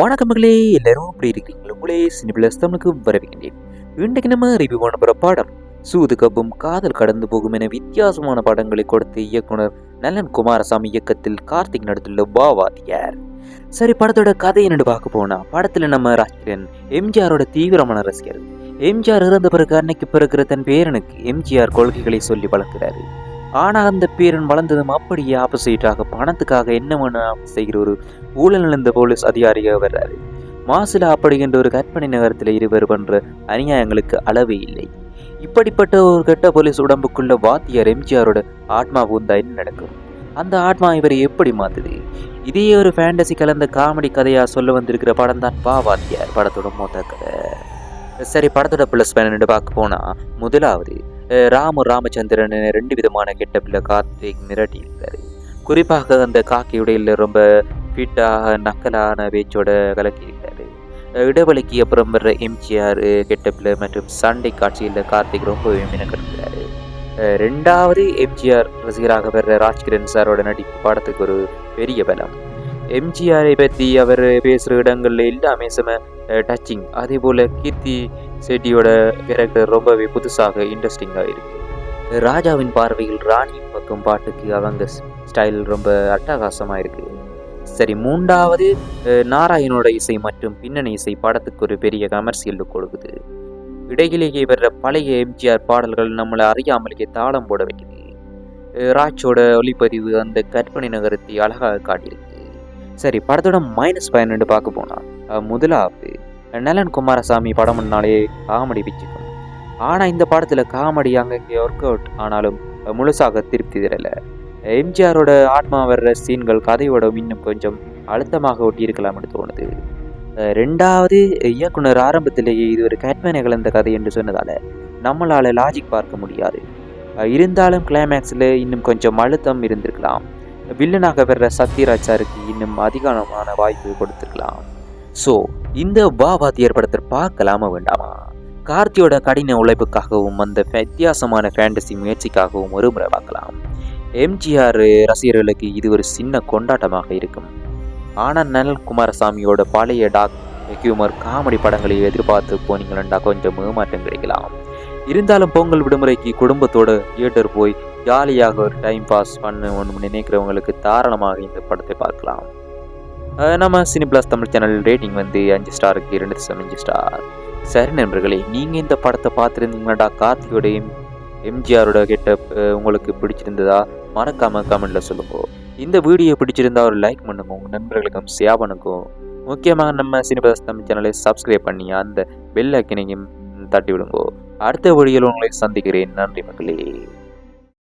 வணக்கமகளே எல்லாரும் எப்படி இருக்கீங்களா உங்களே சினிபிளஸ் தமிழுக்கு வரவேற்கின்றேன். இன்றைக்கு நம்ம ரிவ்யூ பண்ண போகிற படம் சூது கப்பும் காதல் கடந்து போகும் என வித்தியாசமான படங்களை கொடுத்த இயக்குனர் நலன் குமாரசாமி இயக்கத்தில் கார்த்திக் நடித்துள்ள பாவாதியார் சரி படத்தோட கதை என்னன்னு பார்க்க போனால் படத்தில் நம்ம ராஜ்கிரண் எம்ஜிஆரோட தீவிரமான ரசிகர். எம்ஜிஆர் இறந்த பிறகு அன்னைக்கு பிறகுற தன் பேரனுக்கு எம்ஜிஆர் கொள்கைகளை சொல்லி வளர்க்கிறாரு. ஆனால் அந்த பேரன் வளர்ந்ததும் அப்படியே ஆப்போசிட்டாக பணத்துக்காக என்ன வேணாலும் செய்கிற ஒரு ஊழல் இழந்த போலீஸ் அதிகாரியாக வர்றாரு. மாசிலா அப்படிங்கின்ற ஒரு கற்பனை நகரத்தில் இருவர் பண்ற அநியாயங்களுக்கு அளவே இல்லை. இப்படிப்பட்ட ஒரு கெட்ட போலீஸ் உடம்புக்குள்ள வாத்தியார் எம்ஜிஆரோட ஆத்மா பூந்தா என்ன நடக்கும்? அந்த ஆத்மா இவரை எப்படி மாத்துது? இதே ஒரு ஃபேண்டசி கலந்த காமெடி கதையா சொல்ல வந்திருக்கிற படம் தான் பா வாத்தியார் படத்தோட மொத்த கதை. சரி படத்தோட ப்ளஸ் பன்னெண்டு பார்க்க போனா முதலாவது ராமு ராமச்சந்திரன் ரெண்டு விதமான கெட்டப்பில் கார்த்திக் மிரட்டி இருக்காரு குறிப்பாக அந்த காக்கி உடையில் ரொம்ப ஃபிட்டாக நக்கலான பேச்சோட கலக்கியிருக்காரு இடைவெளிக்கு அப்புறம் வர்ற எம்ஜிஆர் கெட்டப்பில் மற்றும் சண்டை காட்சியில் கார்த்திக் ரொம்பவே மினக்கெடுக்கிறாரு. ரெண்டாவது எம்ஜிஆர் ரசிகராக வர்ற ராஜ்கிரண் சாரோட நடிப்பு படத்துக்கு ஒரு பெரிய பலம். எம்ஜிஆரை பற்றி அவர் பேசுகிற இடங்கள்ல எல்லாமே செம டச்சிங் அதே போல் கீர்த்தி செட்டியோட கேரக்டர் ரொம்பவே புதுசாக இன்ட்ரெஸ்டிங்காக இருக்குது ராஜாவின் பார்வையில் ராணி பக்கம் பாட்டுக்கு அவங்க ஸ்டைல் ரொம்ப அட்டகாசமாக இருக்குது சரி மூன்றாவது நாராயணோட இசை மற்றும் பின்னணி இசை படத்துக்கு ஒரு பெரிய கமர்ஷியல் கொடுக்குது. இடையிலேயே வர்ற பழைய எம்ஜிஆர் பாடல்கள் நம்மளை அறியாமலேயே தாளம் போட வைக்குது. ராஜோட ஒளிப்பதிவு அந்த கற்பனை நகரத்தை அழகாக காட்டியிருக்கு. சரி படத்தோட மைனஸ் பயன் பார்க்க போனால் முதலாவது நலன் குமாரசாமி படம்னாலே காமெடி பிச்சுக்கும். ஆனால் இந்த படத்தில் காமெடி அங்கங்கே ஒர்க் அவுட் ஆனாலும் முழுசாக திருப்தி தரலை எம்ஜிஆரோட ஆத்மா வர்ற சீன்கள் கதையோட இன்னும் கொஞ்சம் அழுத்தமாக ஒட்டியிருக்கலாம்னு தோணுது. ரெண்டாவது இயக்குனர் ஆரம்பத்திலேயே இது ஒரு கேட்மேனை கலந்த கதை என்று சொன்னதால நம்மளால் லாஜிக் பார்க்க முடியாது. இருந்தாலும் கிளைமேக்ஸில் இன்னும் கொஞ்சம் அழுத்தம் இருந்திருக்கலாம். வில்லனாக வர்ற சத்யராஜ் சாருக்கு இன்னும் அதிகமான வாய்ப்பு கொடுத்துருக்கலாம். ஸோ இந்த பாபாத்தியர் படத்தை பார்க்கலாமா வேண்டாமா? கார்த்தியோட கடின உழைப்புக்காகவும் அந்த வித்தியாசமான ஃபேண்டசி முயற்சிக்காகவும் ஒரு முறை பார்க்கலாம். எம்ஜிஆர் ரசிகர்களுக்கு இது ஒரு சின்ன கொண்டாட்டமாக இருக்கும். ஆனால் நல் குமாரசாமியோட பழைய டாக் ஹியூமர் காமெடி படங்களை எதிர்பார்த்து போனீங்களா கொஞ்சம் ஏமாற்றம் கிடைக்கலாம். இருந்தாலும் பொங்கல் விடுமுறைக்கு குடும்பத்தோட தியேட்டர் போய் ஜாலியாக ஒரு டைம் பாஸ் பண்ண ஒன்று நினைக்கிறவங்களுக்கு தாராளமாக இந்த படத்தை பார்க்கலாம். நம்ம Cine Blast Tamil channel rating வந்து அஞ்சு ஸ்டாருக்கு இரண்டு தசம் அஞ்சு ஸ்டார் சரி நண்பர்களே நீங்கள் இந்த படத்தை பார்த்துருந்தீங்கன்னாடா கார்த்தியோடையும் எம்ஜிஆரோட கெட்டப் உங்களுக்கு பிடிச்சிருந்ததா? மறக்காம கமெண்ட்டில் சொல்லுங்க. இந்த வீடியோ பிடிச்சிருந்தா ஒரு லைக் பண்ணுங்க. உங்கள் நண்பர்களுக்கும் ஷேர் முக்கியமாக நம்ம சினிபிளஸ் தமிழ் சேனலை சப்ஸ்கிரைப் பண்ணி அந்த பெல் ஐக்கனையும் தட்டி விடுங்கோ. அடுத்த வழியில் உங்களை சந்திக்கிறேன். நன்றி மக்களே.